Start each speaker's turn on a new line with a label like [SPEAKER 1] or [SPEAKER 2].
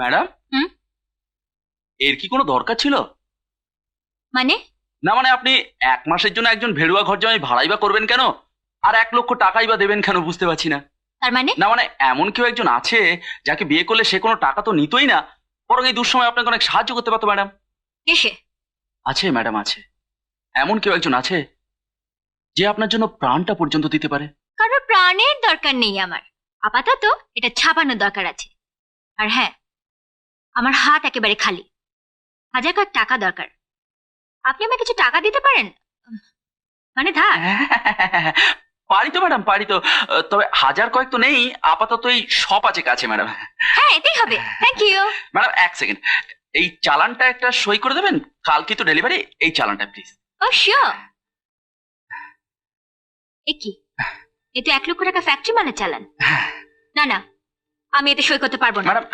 [SPEAKER 1] Madam?
[SPEAKER 2] হুম?
[SPEAKER 1] এর কি কোনো দরকার ছিল?
[SPEAKER 2] মানে?
[SPEAKER 1] না মানে আপনি এক মাসের জন্য একজন ভেড়ুয়া ঘর জামাই ভাড়াই বা করবেন কেন? আর এক লক্ষ টাকাই বা দেবেন কেন বুঝতে পারছি না।
[SPEAKER 2] তার মানে?
[SPEAKER 1] না মানে এমন কেউ একজন আছে যাকে বিয়ে করলে সে কোনো টাকা তো নিতই না বরং এই দুঃসময় আপনাকে অনেক সাহায্য করতে পারতো ম্যাডাম।
[SPEAKER 2] এসে?
[SPEAKER 1] আছে ম্যাডাম আছে। এমন কেউ একজন আছে যে আপনার জন্য প্রাণটা পর্যন্ত দিতে পারে।
[SPEAKER 2] কারও প্রাণের দরকার নেই আমার। আপাতত এটা ছাপানোর দরকার আছে। আর হ্যাঁ আমার হাত একেবারে খালি। হাজার কয়েক টাকা দরকার। আপনি আমাকে কিছু টাকা দিতে পারেন? মানে ধার।
[SPEAKER 1] পারি তো ম্যাডাম পারি তো। তবে হাজার কয়েক তো নেই আপাতত এই সব আছে কাছে ম্যাডাম।
[SPEAKER 2] হ্যাঁ এটাই হবে। থ্যাংক ইউ
[SPEAKER 1] ম্যাডাম এক সেকেন্ড। এই চালানটা একটা সই করে দেবেন? কালকে তো ডেলিভারি এই চালানটা প্লিজ।
[SPEAKER 2] ও শিওর এ কি? এ তো এক লক্ষ টাকা ফ্যাক্টরি মানে চালান। না না আমি এতে সই করতে পারব না।
[SPEAKER 1] ম্যাডাম